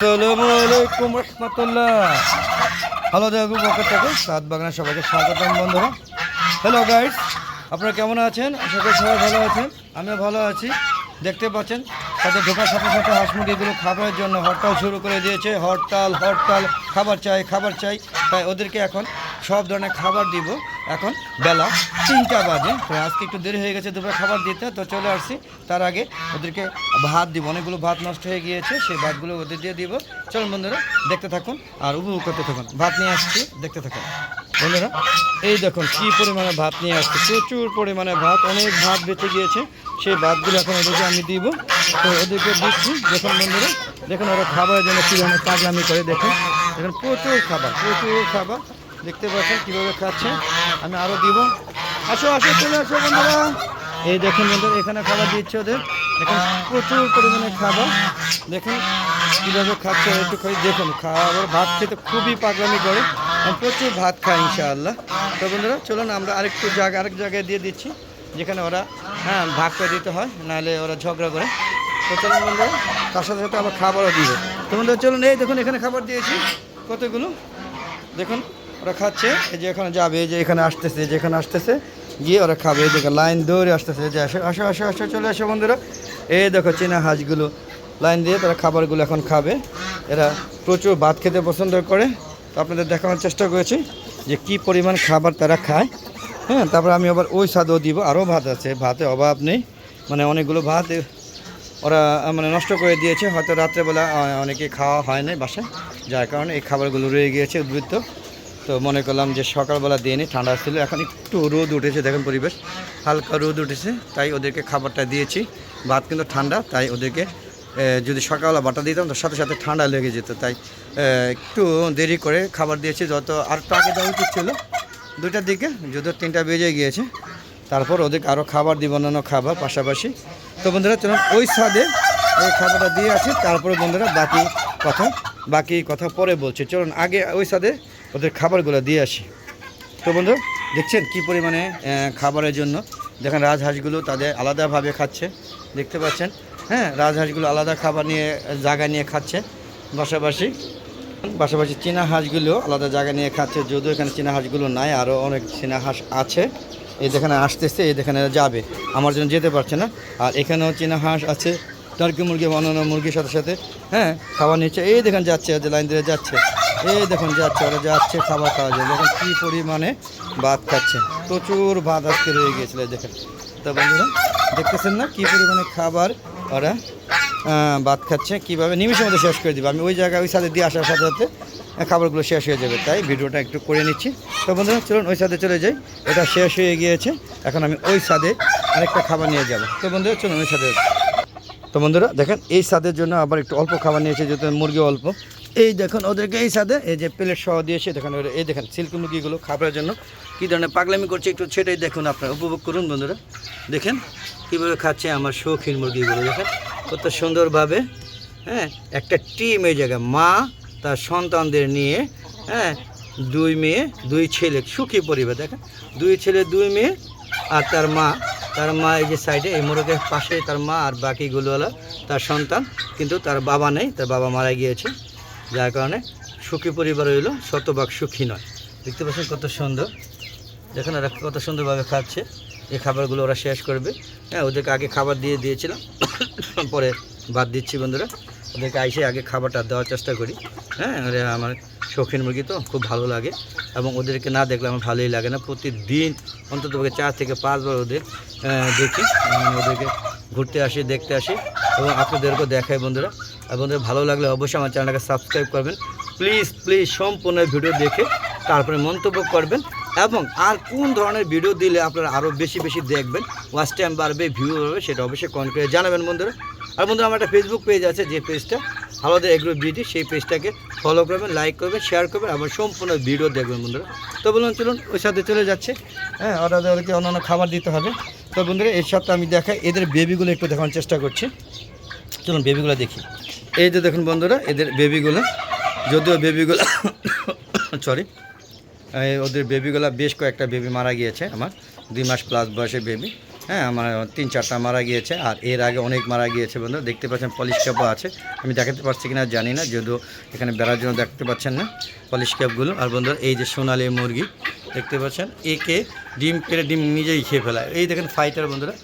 আসসালামু আলাইকুম রহমতুল্লাহ। হ্যালো দেখু পক্ষ থেকে। সাত বাগানের সবাইকে স্বাগতম, বন্ধুরা। হ্যালো গাইস আপনারা কেমন আছেন? আশা করি সবাই ভালো আছেন। আমিও ভালো আছি। দেখতে পাচ্ছেন তাদের ঢোকার সাথে সাথে হাঁস মুরগিগুলো খাবারের জন্য হরতাল শুরু করে দিয়েছে। হরতাল হরতাল, খাবার চাই খাবার চাই। তাই ওদেরকে এখন সব ধরনের খাবার দিব। এখন বেলা তিনটা বাজে। আজকে একটু দেরি হয়ে গেছে দুপুরে খাবার দিতে। তো চলে আসছি। তার আগে ওদেরকে ভাত দিব। অনেকগুলো ভাত নষ্ট হয়ে গিয়েছে। সেই ভাতগুলো ওদের দিয়ে দিব। চলুন বন্ধুরা, দেখতে থাকুন আর উপভোগ করতে থাকুন। ভাত নিয়ে আসছি। দেখতে থাকুন। বন্ধুরা, এই দেখুন কী পরিমাণে ভাত নিয়ে আসছে। প্রচুর পরিমাণে ভাত, অনেক ভাত বেঁচে গিয়েছে। সেই ভাতগুলো এখন ওদেরকে আমি দিব। তো ওদেরকে দিচ্ছি, দেখুন বন্ধুরা, দেখুন ওরা খাবারের জন্য কী ধরনের কাজ আমি করে, দেখুন। দেখুন, প্রচুর খাবার প্রচুর খাবার। দেখতে পাচ্ছেন কীভাবে খাচ্ছে। আমি আরও দিব। আসো আসো, চলে আসো বন্ধুরা। এই দেখুন বন্ধুরা, এখানে খাবার দিচ্ছে ওদের। এখন প্রচুর পরিমাণে খাবার। দেখুন, কীভাবে খাচ্ছে একটু খাই দেখুন, খাবার, ভাত খেতে খুবই পাগলামি করে। প্রচুর ভাত খায় ইনশাআল্লাহ। তো বন্ধুরা, চলুন আমরা আরেকটু জায়গা, আরেক জায়গায় দিয়ে দিচ্ছি। যেখানে ওরা হ্যাঁ ভাগ করে দিতে হয়, নাহলে ওরা ঝগড়া করে। তো চলুন বন্ধুরা, তার সাথে সাথে আবার খাবারও দিবে। তো বন্ধুরা, চলুন, এই দেখুন, এখানে খাবার দিয়েছি। কতগুলো? দেখুন, ওরা খাচ্ছে। এই যে এখানে যাবে যে এখানে আসতেছে যে এখানে আসতেছে। গিয়ে ওরা খাবে। এই দেখো লাইন দৌড়ে আসতেছে। যে আসো আসো আসো আসো, চলে আসো বন্ধুরা। এই দেখো, চীনা হাঁসগুলো। লাইন দিয়ে তারা খাবারগুলো এখন খাবে। এরা প্রচুর ভাত খেতে পছন্দ করে। তো আপনাদের দেখানোর চেষ্টা করেছি যে কি পরিমাণ খাবার তারা খায়। হ্যাঁ তারপর আমি আবার ওই স্বাদও দিব। আরও ভাত আছে, ভাতে অভাব নেই। মানে অনেকগুলো ভাত ওরা মানে নষ্ট করে দিয়েছে। হয়তো রাত্রেবেলা অনেকে খাওয়া হয় না বাসায়। যার কারণে এই খাবারগুলো রয়ে গিয়েছে উদ্বৃত্ত। তো মনে করলাম যে সকালবেলা দিয়ে ঠান্ডা ছিল। এখন একটু রোদ উঠেছে, দেখেন পরিবেশ। হালকা রোদ উঠেছে, তাই ওদেরকে খাবারটা দিয়েছি। ভাত কিন্তু ঠান্ডা, তাই ওদেরকে যদি সকালবেলা বাটা দিতাম, তো সাথে সাথে ঠান্ডা লেগে যেত। তাই একটু দেরি করে খাবার দিয়েছি। যত আর একটু আগে দেওয়া উচিত ছিল দুটার দিকে যদিও তিনটা বেজে গিয়েছে, তারপর ওদেরকে আরও খাবার দিব, অন্যান্য খাবার পাশাপাশি। তো বন্ধুরা, চলুন ওই স্বাদে ওই খাবারটা দিয়ে আসি, তারপরে বন্ধুরা বাকি কথা বাকি কথা পরে বলছে। চলুন আগে ওই স্বাদে ওদের খাবারগুলো দিয়ে আসি। তো বন্ধু, দেখছেন কি পরিমাণে খাবারের জন্য? দেখেন রাজহাঁসগুলো তাদের আলাদাভাবে খাচ্ছে, দেখতে পাচ্ছেন? হ্যাঁ রাজহাঁসগুলো আলাদা খাবার নিয়ে, জায়গা নিয়ে খাচ্ছে, পাশাপাশি পাশাপাশি চীনা হাঁসগুলো আলাদা জায়গা নিয়ে খাচ্ছে, যদিও এখানে চীনা হাঁসগুলো নাই আরও অনেক চীনা হাঁস আছে। এই যেখানে আসতেছে, এই যেখানে যাবে। আমার জন্য যেতে পারছে না। আর এখানেও চীনা হাঁস আছে টার্কি মুরগি, অন্যান্য মুরগির সাথে সাথে হ্যাঁ খাবার নিচ্ছে। এই দেখেন যাচ্ছে ওদের লাইন দিয়ে যাচ্ছে। এই দেখুন যাচ্ছে, ওরা যাচ্ছে খাবার খাওয়ার জন্য। দেখেন কী পরিমাণে ভাত খাচ্ছে। প্রচুর ভাত আজকে রয়ে গিয়েছিল দেখেন। তো বন্ধুরা, দেখতেছেন না কী পরিমাণে খাবার ওরা ভাত খাচ্ছে। কীভাবে? নিমিষের মধ্যে শেষ করে দিবে। আমি ওই জায়গায়, ওই সাথে দিয়ে আসার সাথে সাথে খাবারগুলো শেষ হয়ে যাবে। তাই ভিডিওটা একটু করে নিচ্ছি। তো বন্ধুরা, চলুন ওই সাথে চলে যাই। এটা শেষ হয়ে গিয়েছে। এখন আমি ওই সাদে আরেকটা খাবার নিয়ে যাব। তো বন্ধুরা, চলুন ওই সাথে তো বন্ধুরা, দেখেন, এই স্বাদের জন্য আবার একটু অল্প খাবার নিয়েছে, যেহেতু মুরগি অল্প। এই দেখুন, ওদেরকে এই স্বাদে এই যে প্লেট সহ দিয়েছে দেখেন, ওরা- এই দেখেন সিল্ক মুরগিগুলো খাবারের জন্য কী ধরনের পাগলামি করছে একটু সেটাই দেখুন আপনারা, উপভোগ করুন বন্ধুরা। দেখেন কীভাবে খাচ্ছে আমার শৌখিন মুরগিগুলো, দেখেন, কত সুন্দরভাবে হ্যাঁ একটা টিম এই জায়গায়, মা তার সন্তানদের নিয়ে হ্যাঁ দুই মেয়ে, দুই ছেলে, সুখী পরিবার, দেখেন, দুই ছেলে, দুই মেয়ে আর তার মা তার মা এই যে সাইডে এই মোরগের পাশে তার মা আর বাকিগুলো তার সন্তান, কিন্তু তার বাবা নেই, তার বাবা মারা গিয়েছে। যার কারণে সুখী পরিবার হইল, শতভাগ সুখী নয়। দেখতে পাচ্ছেন কত সুন্দর। দেখেন ওরা কত সুন্দরভাবে খাচ্ছে। এই খাবারগুলো ওরা শেষ করবে। হ্যাঁ ওদেরকে আগে খাবার দিয়ে দিয়েছিলাম। পরে বাদ দিচ্ছি বন্ধুরা। ওদেরকে আইসে আগে খাবারটা দেওয়ার চেষ্টা করি। হ্যাঁ ওরা আমার শৌখিন মুরগি তো, খুব ভালো লাগে। এবং ওদেরকে না দেখলে আমার ভালোই লাগে না। প্রতিদিন অন্তত চার থেকে পাঁচবার ওদের দেখি। ওদেরকে ঘুরতে আসি, দেখতে আসি। এবং আপনাদেরকেও দেখাই বন্ধুরা। আর ভালো লাগলে অবশ্যই আমার চ্যানেলটাকে সাবস্ক্রাইব করবেন। প্লিজ প্লিজ সম্পূর্ণ ভিডিও দেখে তারপরে মন্তব্য করবেন এবং আর কোন ধরনের ভিডিও দিলে আপনারা আরও বেশি বেশি দেখবেন ওয়াচ টাইম বাড়বে ভিউ বাড়বে সেটা অবশ্যই কমেন্ট করে জানাবেন বন্ধুরা। আর বন্ধুরা, আমার একটা ফেসবুক পেজ আছে, যে পেজটা আলাদা এগ্রো বিডি সেই পেজটাকে ফলো করবেন লাইক করবেন শেয়ার করবেন এবং সম্পূর্ণ ভিডিও দেখবেন বন্ধুরা। তো বলুন, চলুন, ওই সাথে চলে যাচ্ছে। হ্যাঁ ওরা ওদেরকে অন্যান্য খাবার দিতে হবে। তো বন্ধুরা এর সাথে আমি দেখাই, এদের বেবিগুলো একটু দেখানোর চেষ্টা করছি। চলুন বেবিগুলো দেখি। এই যে দেখুন বন্ধুরা, এদের বেবিগুলো যদিও বেবিগুলো সরি ওদের বেবিগুলো বেশ কয়েকটা বেবি মারা গিয়েছে আমার, দুই মাস প্লাস বয়সের বেবি হ্যাঁ আমার তিন চারটা মারা গিয়েছে, আর এর আগে অনেক মারা গিয়েছে বন্ধু দেখতে পাচ্ছেন পলিশ ক্যাপও আছে, আমি দেখাতে পারছি কিনা জানি না, যদিও এখানে বেড়ার জন্য দেখতে পাচ্ছেন না পলিশ ক্যাপগুলো আর বন্ধু এই যে সোনালি মুরগি, দেখতে পাচ্ছেন, একে ডিম পেড়ে ডিম নিজেই খেয়ে ফেলায়, এই দেখেন ফাইটার বন্ধুরা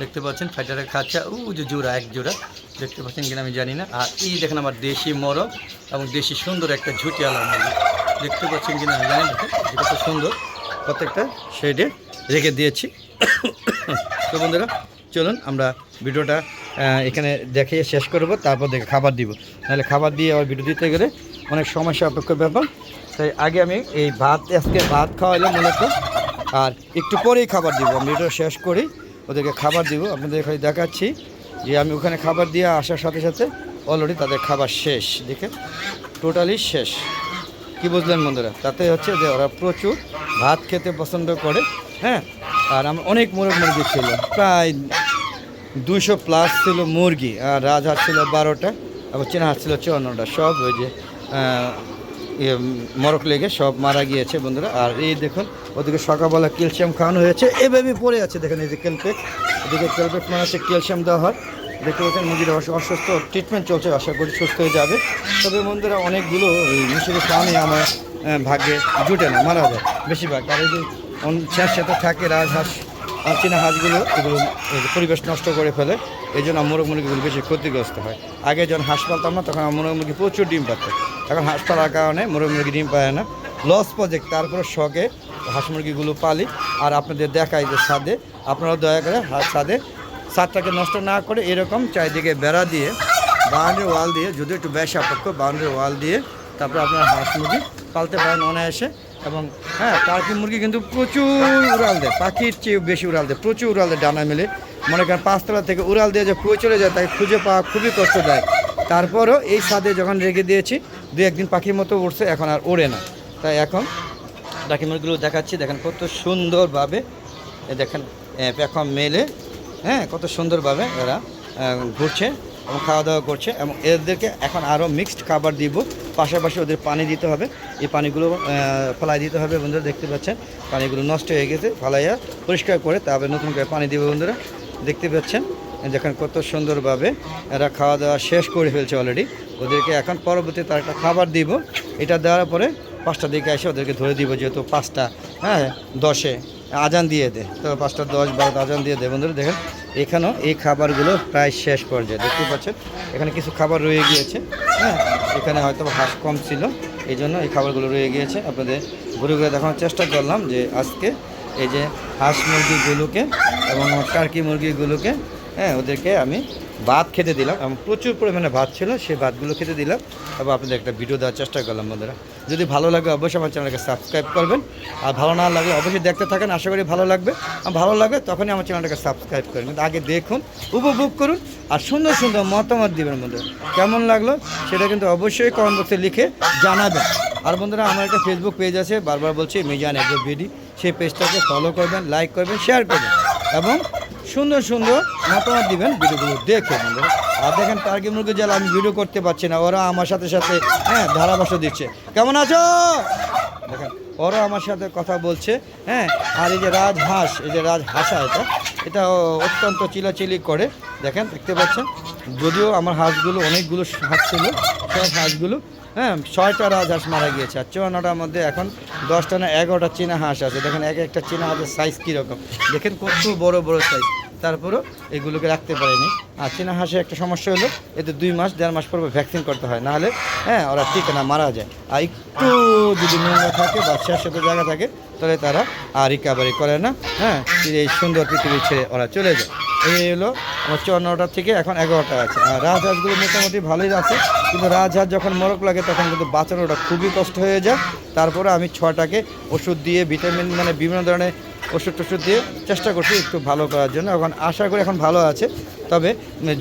দেখতে পাচ্ছেন ফাইটারের খাঁচা ও, যে জোড়া, এক জোড়া। দেখতে পাচ্ছেন কিনা আমি জানি না। আর এই দেখেন আমার দেশি মরক এবং দেশি সুন্দর একটা ঝুটিয়ালা মুরগি। দেখতে পাচ্ছেন কিনা আমি জানি না, দেখেন। যে কত সুন্দর। প্রত্যেকটা শেডে রেখে দিয়েছি। তো বন্ধুরা, চলুন আমরা ভিডিওটা এখানে দেখে শেষ করব, তারপর দেখে খাবার দিব। নাহলে খাবার দিয়ে আবার ভিডিও দিতে গেলে অনেক সমস্যা, অপেক্ষ ব্যাপার। তাই আগে আমি এই ভাত, আজকে ভাত খাওয়াইলাম মূলত। আর একটু পরেই খাবার দিব। ভিডিও শেষ করি। ওদেরকে খাবার দিব। আপনাদের এখানে দেখাচ্ছি যে আমি ওখানে খাবার দিয়ে আসার সাথে সাথে অলরেডি তাদের খাবার শেষ। দেখে টোটালি শেষ। কি বুঝলেন বন্ধুরা? তাতে হচ্ছে যে ওরা প্রচুর ভাত খেতে পছন্দ করে হ্যাঁ? আর আমার অনেক মোরগ মুরগি ছিল। প্রায় দুশো প্লাস ছিল মুরগি, আর রাজহাঁস ছিল বারোটা এবং চীনা হাঁস ছিল চুয়ান্নটা। সব ওই যে মরক লেগে সব মারা গিয়েছে বন্ধুরা। আর এই দেখুন, ওদিকে সকালবেলা ক্যালসিয়াম খাওয়ানো হয়েছে। এভাবে পড়ে আছে, দেখেন এই যে ক্যালপেক এদিকে ক্যালপেক মানে হচ্ছে ক্যালসিয়াম দেওয়া হয়। দেখতে পাচ্ছেন মুরগির অসুস্থ ট্রিটমেন্ট চলছে, আশা করি সুস্থ হয়ে যাবে। তবে বন্ধুরা, অনেকগুলো এই মিশরের প্রাণী আমার ভাগ্যে জুটে না, মারা যায়, বেশিরভাগ। আর এই যে শেষ সাথে থাকে রাজহাঁস চীনা হাঁসগুলো, এগুলো পরিবেশ নষ্ট করে ফেলে। এই জন্য মোরগ মুরগিগুলো বেশি ক্ষতিগ্রস্ত হয়। আগে যখন হাঁস পালতাম না, তখন মোরগ মুরগি প্রচুর ডিম পাত এখন হাঁস পালার কারণে মোরগ মুরগি ডিম পায় না। লস প্রজেক্ট তারপরে শখে হাঁস মুরগিগুলো পালি। আর আপনাদের দেখাই যে ছাদে, আপনারা দয়া করে হাঁস ছাদে ছাদটাকে নষ্ট না করে এরকম চারিদিকে বেড়া দিয়ে, বাউন্ডারি ওয়াল দিয়ে, যদি একটু বেশ আপক্ষ বাউন্ডারি ওয়াল দিয়ে তারপরে আপনারা হাঁস মুরগি পালতে পারেন অনায়াসে। এবং হ্যাঁ টার্কি মুরগি কিন্তু প্রচুর উড়াল দেয়, পাখির চেয়ে বেশি উড়াল দেয়, প্রচুর উড়াল দেয় ডানা মেলে। মনে করেন পাঁচতলা থেকে উড়াল দিয়ে যে পুয়ে চলে যায়, তাকে খুঁজে পাওয়া খুবই কষ্ট দেয়। তারপরও এই ছাদে যখন রেখে দিয়েছি, দু একদিন পাখির মতো উঠছে এখন আর ওড়ে না। তাই এখন টার্কি মুরগিগুলো দেখাচ্ছি, দেখেন কত সুন্দরভাবে দেখেন পেখম মেলে হ্যাঁ কত সুন্দরভাবে এরা ঘুরছে। এবং খাওয়া দাওয়া করছে এবং এদেরকে এখন আরও মিক্সড খাবার দিব। পাশাপাশি ওদের পানি দিতে হবে। এই পানিগুলো ফেলাই দিতে হবে বন্ধুরা, দেখতে পাচ্ছেন? পানিগুলো নষ্ট হয়ে গেছে, ফালাইয়া পরিষ্কার করে তারপরে নতুন করে পানি দিব বন্ধুরা। দেখতে পাচ্ছেন? দেখেন কত সুন্দরভাবে এরা খাওয়া দাওয়া শেষ করে ফেলছে অলরেডি ওদেরকে এখন পরবর্তী তার একটা খাবার দিব। এটা দেওয়ার পরে পাঁচটা দিকে এসে ওদেরকে ধরে দিব, যেহেতু পাঁচটা হ্যাঁ দশে। আজান দিয়ে দে। তো পাঁচটা দশ বারোটা আজান দিয়ে দে বন্ধুরা, দেখেন। এখানেও এই খাবারগুলো প্রায় শেষ পর্যায়ে দেখতে পাচ্ছেন? এখানে কিছু খাবার রয়ে গিয়েছে হ্যাঁ? এখানে হয়তো হাঁস কম ছিল, এই জন্য এই খাবারগুলো রয়ে গিয়েছে। আপনাদের ঘুরে ঘুরে দেখানোর চেষ্টা করলাম যে আজকে এই যে হাঁস মুরগিগুলোকে এবং টার্কি মুরগিগুলোকে হ্যাঁ ওদেরকে আমি ভাত খেতে দিলাম। এবং প্রচুর পরিমাণে ভাত ছিল, সেই ভাতগুলো খেতে দিলাম। এবং আপনাদের একটা ভিডিও দেওয়ার চেষ্টা করলাম বন্ধুরা। যদি ভালো লাগে অবশ্যই আমার চ্যানেলকে সাবস্ক্রাইব করবেন। আর ভালো না লাগলে অবশ্যই দেখতে থাকেন, আশা করি ভালো লাগবে। আর ভালো লাগবে তখনই আমার চ্যানেলটাকে সাবস্ক্রাইব করেন কিন্তু আগে দেখুন, উপভোগ করুন, আর সুন্দর সুন্দর মতামত দিবেন বন্ধুরা। কেমন লাগল সেটা কিন্তু অবশ্যই কমেন্ট বক্সে লিখে জানাবেন। আর বন্ধুরা, আমার একটা ফেসবুক পেজ আছে, বারবার বলছি, মিজান এগ্রো বিডি সেই পেজটাকে ফলো করবেন লাইক করবেন শেয়ার করবেন। এবং সুন্দর সুন্দর মতামত দিবেন ভিডিওগুলো দেখে বন্ধুরা আর দেখেন টার্গেট মুরগি জেলা আমি ভিডিও করতে পারছি না, ওরা আমার সাথে সাথে হ্যাঁ ধারাভাষ্য দিচ্ছে। কেমন আছো? দেখেন, ওরা আমার সাথে কথা বলছে হ্যাঁ আর এই যে রাজহাঁস, এই যে রাজহাঁসা এটা এটা অত্যন্ত চিলাচিলি করে। দেখেন, দেখতে পাচ্ছেন? যদিও আমার হাঁসগুলো অনেকগুলো হাঁস ছিল, সব হাঁসগুলো হ্যাঁ ছয়টা রাজহাঁস মারা গিয়েছে। আর চুয়ান্নটার মধ্যে এখন দশটা না এগারোটা চীনা হাঁস আছে। দেখেন এক একটা চীনা হাঁসের সাইজ কীরকম। দেখেন কত বড় বড় সাইজ তারপরেও এগুলোকে রাখতে পারেনি। আর চীনা হাঁসের একটা সমস্যা হলো এতে দুই মাস, দেড় মাস পর ভ্যাকসিন করতে হয়। নাহলে হ্যাঁ ওরা ঠিক না, মারা যায়। আর একটু যদি নোংরা থাকে বা সাথে জায়গা থাকে, তাহলে তারা আর রিকাভারি করে না। হ্যাঁ এই সুন্দর পৃথিবী ছেড়ে ওরা চলে যায়। এই হলো আমার চুয়ান্নটা থেকে এখন এগারোটা আছে। আর রাজহাঁসগুলো মোটামুটি ভালোই আছে। কিন্তু রাজহাঁস যখন মরক লাগে, তখন কিন্তু বাঁচানোটা খুবই কষ্ট হয়ে যায়। তারপরে আমি ছটাকে ওষুধ দিয়ে, ভিটামিন মানে বিভিন্ন ধরনের ওষুধ টষুধ দিয়ে চেষ্টা করছি একটু ভালো করার জন্য। এখন আশা করি এখন ভালো আছে। তবে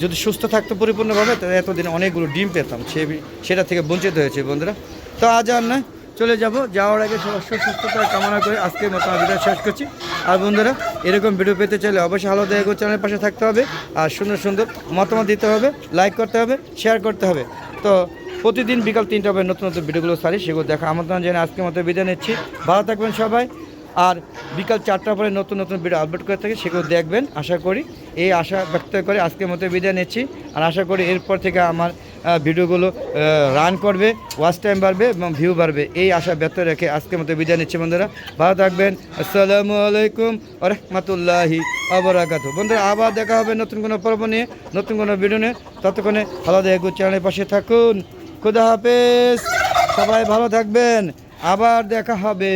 যদি সুস্থ থাকতো পরিপূর্ণভাবে, তাহলে এতদিন অনেকগুলো ডিম পেতাম। সে সেটা থেকে বঞ্চিত হয়েছে বন্ধুরা। তো আজ আর নয়। চলে যাব। যাওয়ার আগে সবার সুস্থতা কামনা করে আজকের মতো ভিডিও শেষ করছি। আর বন্ধুরা, এরকম ভিডিও পেতে চাইলে অবশ্যই আলো দেয় চ্যানেলের পাশে থাকতে হবে। আর সুন্দর সুন্দর মতামত দিতে হবে লাইক করতে হবে শেয়ার করতে হবে। তো প্রতিদিন বিকাল তিনটা হবে নতুন নতুন ভিডিওগুলো সারি, সেগুলো দেখা আমন্ত্রণ জানিয়ে আজকের মতো বিদায় নিচ্ছি। ভালো থাকবেন সবাই। আর বিকাল চারটার পরে নতুন নতুন ভিডিও আপলোড করে থাকি, সেগুলো দেখবেন, আশা করি। এই আশা ব্যক্ত করে আজকের মতো বিদায় নিচ্ছি। আর আশা করি এরপর থেকে আমার ভিডিওগুলো রান করবে ওয়াচ টাইম বাড়বে এবং ভিউ বাড়বে। এই আশা ব্যক্ত রেখে আজকের মতো বিদায় নিচ্ছি বন্ধুরা। ভালো থাকবেন। আসসালামু আলাইকুম রহমতুল্লাহি আবরাকাত বন্ধুরা, আবার দেখা হবে নতুন কোনো পর্ব নিয়ে, নতুন কোনো ভিডিও নিয়ে। ততক্ষণে ভালো দেখো চ্যানেলের পাশে থাকুন। খুদা হাফেজ। সবাই ভালো থাকবেন। আবার দেখা হবে।